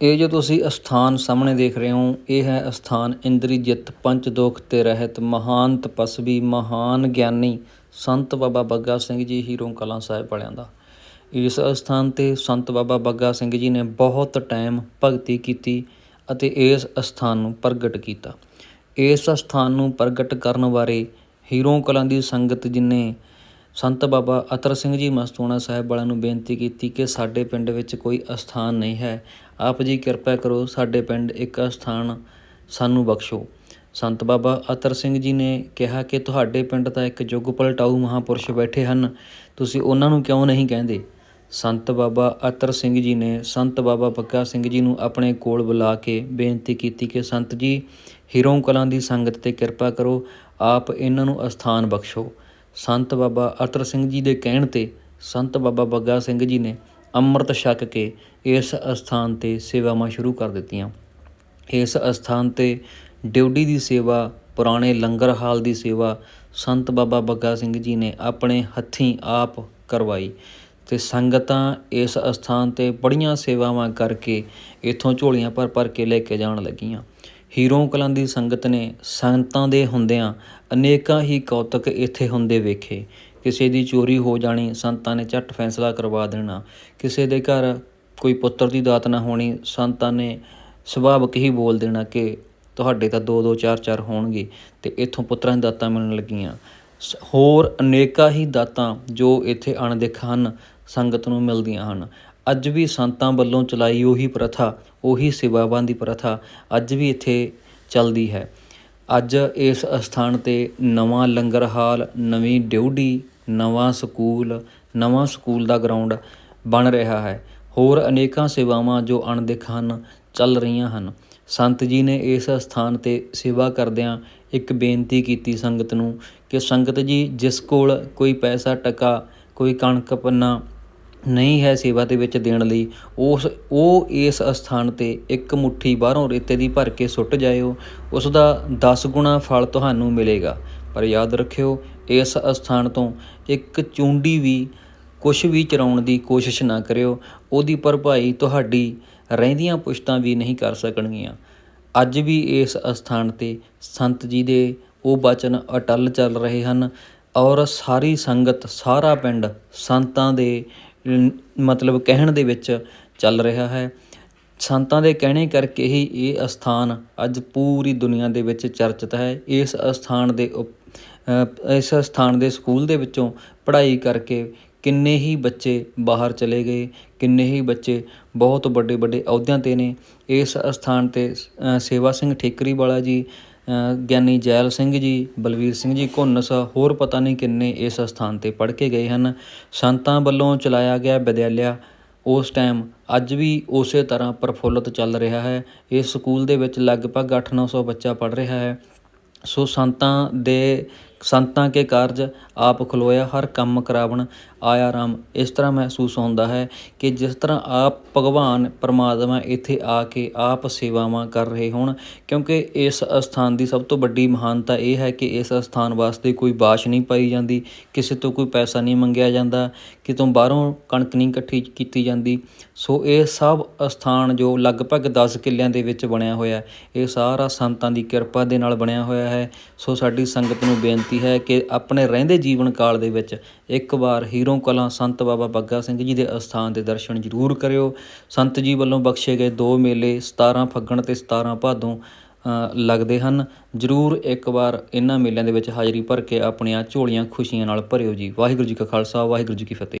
ਇਹ ਜੋ ਤੁਸੀਂ ਅਸਥਾਨ ਸਾਹਮਣੇ ਦੇਖ ਰਹੇ ਹੋ, ਇਹ ਹੈ ਅਸਥਾਨ ਇੰਦਰੀਜਿਤ ਪੰਚ ਦੋਖ ਤੇ ਰਹਿਤ ਮਹਾਨ ਤਪਸਵੀ ਮਹਾਨ ਗਿਆਨੀ ਸੰਤ ਬਾਬਾ ਬੱਗਾ ਸਿੰਘ ਜੀ ਹੀਰੋਂ ਕਲਾਂ ਸਾਹਿਬ ਵਾਲਿਆਂ ਦਾ। ਇਸ ਅਸਥਾਨ ਤੇ ਸੰਤ ਬਾਬਾ ਬੱਗਾ ਸਿੰਘ ਜੀ ਨੇ ਬਹੁਤ ਟਾਈਮ ਭਗਤੀ ਕੀਤੀ ਅਤੇ ਇਸ ਅਸਥਾਨ ਨੂੰ ਪ੍ਰਗਟ ਕੀਤਾ। ਇਸ ਅਸਥਾਨ ਨੂੰ ਪ੍ਰਗਟ ਕਰਨ ਬਾਰੇ ਹੀਰੋਂ ਕਲਾਂ ਦੀ ਸੰਗਤ ਜਿਨੇ ਸੰਤ ਬਾਬਾ ਅਤਰ ਸਿੰਘ ਜੀ ਮਸਤੂਣਾ ਸਾਹਿਬ ਵਾਲਿਆਂ ਨੂੰ ਬੇਨਤੀ ਕੀਤੀ ਕਿ ਸਾਡੇ ਪਿੰਡ ਵਿੱਚ ਕੋਈ ਅਸਥਾਨ ਨਹੀਂ ਹੈ। ਆਪ ਜੀ ਕਿਰਪਾ ਕਰੋ ਸਾਡੇ ਪਿੰਡ ਇੱਕ ਅਸਥਾਨ ਸਾਨੂੰ ਬਖਸ਼ੋ। ਸੰਤ ਬਾਬਾ ਅਤਰ ਸਿੰਘ ਜੀ ਨੇ ਕਿਹਾ ਕਿ ਤੁਹਾਡੇ ਪਿੰਡ ਤਾਂ ਇੱਕ ਯੁੱਗ ਪਲਟਾਊ ਮਹਾਪੁਰਸ਼ ਬੈਠੇ ਹਨ, ਤੁਸੀਂ ਉਹਨਾਂ ਨੂੰ ਕਿਉਂ ਨਹੀਂ ਕਹਿੰਦੇ? ਸੰਤ ਬਾਬਾ ਅਤਰ ਸਿੰਘ ਜੀ ਨੇ ਸੰਤ ਬਾਬਾ ਬੱਗਾ ਸਿੰਘ ਜੀ ਨੂੰ ਆਪਣੇ ਕੋਲ ਬੁਲਾ ਕੇ ਬੇਨਤੀ ਕੀਤੀ ਕਿ ਸੰਤ ਜੀ, ਹੀਰੋਂ ਕਲਾਂ ਦੀ ਸੰਗਤ ਤੇ ਕਿਰਪਾ ਕਰੋ, ਆਪ ਇਹਨਾਂ ਨੂੰ ਅਸਥਾਨ ਬਖਸ਼ੋ। ਸੰਤ ਬਾਬਾ ਅਤਰ ਸਿੰਘ ਜੀ ਦੇ ਕਹਿਣ ਤੇ ਸੰਤ ਬਾਬਾ ਬੱਗਾ ਸਿੰਘ ਜੀ ਨੇ ਅੰਮ੍ਰਿਤ ਛਕ ਕੇ ਇਸ ਅਸਥਾਨ ਤੇ ਸੇਵਾਵਾਂ ਸ਼ੁਰੂ ਕਰ ਦਿੱਤੀਆਂ। ਇਸ ਅਸਥਾਨ ਤੇ ਡਿਊਟੀ ਦੀ ਸੇਵਾ, ਪੁਰਾਣੇ ਲੰਗਰ ਹਾਲ ਦੀ ਸੇਵਾ ਸੰਤ ਬਾਬਾ ਬੱਗਾ ਸਿੰਘ ਜੀ ਨੇ ਆਪਣੇ ਹੱਥੀਂ ਆਪ ਕਰਵਾਈ ਅਤੇ ਸੰਗਤਾਂ ਇਸ ਅਸਥਾਨ ਤੇ ਬੜੀਆਂ ਸੇਵਾਵਾਂ ਕਰਕੇ ਇੱਥੋਂ ਝੋਲੀਆਂ ਭਰ ਭਰ ਕੇ ਲੈ ਕੇ ਜਾਣ ਲੱਗੀਆਂ। ਹੀਰੋਂ ਕਲਾਂ ਦੀ ਸੰਗਤ ਨੇ ਸੰਗਤਾਂ ਦੇ ਹੁੰਦਿਆਂ ਅਨੇਕਾਂ ਹੀ ਕੌਤਕ ਇੱਥੇ ਹੁੰਦੇ ਵੇਖੇ। ਕਿਸੇ ਦੀ ਚੋਰੀ ਹੋ ਜਾਣੀ, ਸੰਤਾਂ ਨੇ ਝੱਟ ਫੈਸਲਾ ਕਰਵਾ ਦੇਣਾ। ਕਿਸੇ ਦੇ ਘਰ ਕੋਈ ਪੁੱਤਰ ਦੀ ਦਾਤ ਨਾ ਹੋਣੀ, ਸੰਤਾਂ ਨੇ ਸੁਭਾਵਕ ਹੀ ਬੋਲ ਦੇਣਾ ਕਿ ਤੁਹਾਡੇ ਤਾਂ ਦੋ ਦੋ ਚਾਰ ਚਾਰ ਹੋਣਗੇ ਤੇ ਇੱਥੋਂ ਪੁੱਤਰਾਂ ਦੀ ਦਾਤਾਂ ਮਿਲਣ ਲੱਗੀਆਂ। ਹੋਰ ਅਨੇਕਾਂ ਹੀ ਦਾਤਾਂ ਜੋ ਇੱਥੇ ਅਣਦੇਖ ਹਨ, ਸੰਗਤ ਨੂੰ ਮਿਲਦੀਆਂ ਹਨ। ਅੱਜ ਵੀ ਸੰਤਾਂ ਵੱਲੋਂ ਚਲਾਈ ਉਹੀ ਪ੍ਰਥਾ, ਉਹੀ ਸੇਵਾਵਾਂ ਦੀ ਪ੍ਰਥਾ ਅੱਜ ਵੀ ਇੱਥੇ ਚੱਲਦੀ ਹੈ। ਅੱਜ ਇਸ ਅਸਥਾਨ ਤੇ ਨਵਾਂ ਲੰਗਰ ਹਾਲ, ਨਵੀਂ ਡਿਊਟੀ, ਨਵਾਂ ਸਕੂਲ ਨਵਾਂ ਸਕੂਲ ਦਾ ਗਰਾਊਂਡ ਬਣ ਰਿਹਾ ਹੈ। ਹੋਰ ਅਨੇਕਾਂ ਸੇਵਾਵਾਂ ਜੋ ਅਣਦਿਖ ਹਨ, ਚੱਲ ਰਹੀਆਂ ਹਨ। ਸੰਤ ਜੀ ਨੇ ਇਸ ਅਸਥਾਨ ਤੇ ਸੇਵਾ ਕਰਦਿਆਂ ਇੱਕ ਬੇਨਤੀ ਕੀਤੀ ਸੰਗਤ ਨੂੰ ਕਿ ਸੰਗਤ ਜੀ, ਜਿਸ ਕੋਲ ਕੋਈ ਪੈਸਾ ਟਕਾ, ਕੋਈ ਕਣਕ ਪੰਨਾ ਨਹੀਂ ਹੈ ਸੇਵਾ ਦੇ ਵਿੱਚ ਦੇਣ ਲਈ, ਉਸ, ਉਹ ਇਸ ਅਸਥਾਨ ਤੇ ਇੱਕ ਮੁਠੀ ਬਾਹਰੋਂ ਰੇਤੇ ਦੀ ਭਰ ਕੇ ਸੁੱਟ ਜਾਇਓ ਉਸ ਦਾ 10 ਗੁਣਾ ਫਲ ਤੁਹਾਨੂੰ ਮਿਲੇਗਾ। ਪਰ ਯਾਦ ਰੱਖਿਓ, ਇਸ ਅਸਥਾਨ ਤੋਂ ਇੱਕ ਚੁੰਡੀ ਵੀ ਕੁਝ ਵੀ ਚਰਾਉਣ ਦੀ ਕੋਸ਼ਿਸ਼ ਨਾ ਕਰਿਓ, ਉਹਦੀ ਭਰਪਾਈ ਤੁਹਾਡੀ ਰਹਿੰਦੀਆਂ ਪੁਸ਼ਤਾਂ ਵੀ ਨਹੀਂ ਕਰ ਸਕਣਗੀਆਂ। ਅੱਜ ਵੀ ਇਸ ਅਸਥਾਨ ਤੇ ਸੰਤ ਜੀ ਦੇ ਉਹ ਬਚਨ ਅਟਲ ਚੱਲ ਰਹੇ ਹਨ ਔਰ ਸਾਰੀ ਸੰਗਤ, ਸਾਰਾ ਪਿੰਡ ਸੰਤਾਂ ਦੇ ਮਤਲਬ ਕਹਿਣ ਦੇ ਵਿੱਚ ਚੱਲ ਰਿਹਾ ਹੈ। ਸੰਤਾਂ ਦੇ ਕਹਿਣੇ ਕਰਕੇ ਹੀ ਇਹ ਅਸਥਾਨ ਅੱਜ ਪੂਰੀ ਦੁਨੀਆ ਦੇ ਵਿੱਚ ਚਰਚਿਤ ਹੈ। ਇਸ ਅਸਥਾਨ ਦੇ ਇਸ ਅਸਥਾਨ ਦੇ ਸਕੂਲ ਦੇ ਵਿੱਚੋਂ ਪੜ੍ਹਾਈ ਕਰਕੇ ਕਿੰਨੇ ਹੀ ਬੱਚੇ ਬਾਹਰ ਚਲੇ ਗਏ, ਕਿੰਨੇ ਹੀ ਬੱਚੇ ਬਹੁਤ ਵੱਡੇ ਵੱਡੇ ਅਹੁਦਿਆਂ ਤੇ ਨੇ। ਇਸ ਅਸਥਾਨ ਤੇ ਸੇਵਾ ਸਿੰਘ ਠੇਕਰੀ ਵਾਲਾ ਜੀ ਗਿਆਨੀ ਜੈਲ ਸਿੰਘ ਜੀ, ਬਲਵੀਰ ਸਿੰਘ ਜੀ, ਘੁੰਨਸ, ਹੋਰ ਪਤਾ ਨਹੀਂ ਕਿੰਨੇ ਇਸ ਅਸਥਾਨ ਤੇ ਪੜ੍ਹ ਕੇ ਗਏ ਹਨ। ਸੰਤਾਂ ਵੱਲੋਂ ਚਲਾਇਆ ਗਿਆ ਵਿਦਿਆਲਿਆ ਉਸ ਟਾਈਮ ਅੱਜ ਵੀ ਉਸੇ ਤਰ੍ਹਾਂ ਪ੍ਰਫੁੱਲਤ ਚੱਲ ਰਿਹਾ ਹੈ। ਇਸ ਸਕੂਲ ਦੇ ਵਿੱਚ ਲਗਭਗ 8-900 ਬੱਚਾ ਪੜ੍ਹ ਰਿਹਾ ਹੈ। ਸੋ ਸੰਤਾਂ ਦੇ ਸੰਤਾਂ ਕੇ ਕਾਰਜ ਆਪ ਖਲੋਇਆ, ਹਰ ਕੰਮ ਕਰਾਵਣ ਆਇਆ ਰਾਮ। ਇਸ ਤਰ੍ਹਾਂ ਮਹਿਸੂਸ ਹੁੰਦਾ ਹੈ ਕਿ ਜਿਸ ਤਰ੍ਹਾਂ ਆਪ ਭਗਵਾਨ ਪਰਮਾਤਮਾ ਇੱਥੇ ਆ ਕੇ ਆਪ ਸੇਵਾਵਾਂ ਕਰ ਰਹੇ ਹੋਣ, ਕਿਉਂਕਿ ਇਸ ਅਸਥਾਨ ਦੀ ਸਭ ਤੋਂ ਵੱਡੀ ਮਹਾਨਤਾ ਇਹ ਹੈ ਕਿ ਇਸ ਅਸਥਾਨ ਵਾਸਤੇ ਕੋਈ ਬਾਸ਼ ਨਹੀਂ ਪਾਈ ਜਾਂਦੀ, ਕਿਸੇ ਤੋਂ ਕੋਈ ਪੈਸਾ ਨਹੀਂ ਮੰਗਿਆ ਜਾਂਦਾ, ਕਿਤੋਂ ਬਾਹਰੋਂ ਕਣਕ ਨਹੀਂ ਇਕੱਠੀ ਕੀਤੀ ਜਾਂਦੀ। ਸੋ ਇਹ ਸਭ ਅਸਥਾਨ ਜੋ ਲਗਭਗ 10 ਕਿੱਲਿਆਂ ਦੇ ਵਿੱਚ ਬਣਿਆ ਹੋਇਆ, ਇਹ ਸਾਰਾ ਸੰਤਾਂ ਦੀ ਕਿਰਪਾ ਦੇ ਨਾਲ ਬਣਿਆ ਹੋਇਆ ਹੈ। ਸੋ ਸਾਡੀ ਸੰਗਤ ਨੂੰ ਬੇਨਤੀ ਕੀਤੀ ਹੈ ਕਿ ਆਪਣੇ ਰਹਿੰਦੇ ਜੀਵਨ ਕਾਲ ਦੇ ਵਿੱਚ ਇੱਕ ਵਾਰ ਹੀਰੋ ਕਲਾਂ ਸੰਤ ਬਾਬਾ ਬੱਗਾ ਸਿੰਘ ਜੀ ਦੇ ਅਸਥਾਨ ਦੇ ਦਰਸ਼ਨ ਜ਼ਰੂਰ ਕਰਿਓ। ਸੰਤ ਜੀ ਵੱਲੋਂ ਬਖਸ਼ੇ ਗਏ ਦੋ ਮੇਲੇ 17 ਫੱਗਣ ਤੇ 17 ਭਾਦੋਂ ਲੱਗਦੇ ਹਨ। ਜ਼ਰੂਰ ਇੱਕ ਵਾਰ ਇਹਨਾਂ ਮੇਲਿਆਂ ਦੇ ਵਿੱਚ ਹਾਜ਼ਰੀ ਭਰ ਕੇ ਆਪਣੀਆਂ ਝੋਲੀਆਂ ਖੁਸ਼ੀਆਂ ਨਾਲ ਭਰਿਓ ਜੀ। ਵਾਹਿਗੁਰੂ ਜੀ ਕਾ ਖਾਲਸਾ, ਵਾਹਿਗੁਰੂ ਜੀ ਕੀ ਫਤਿਹ।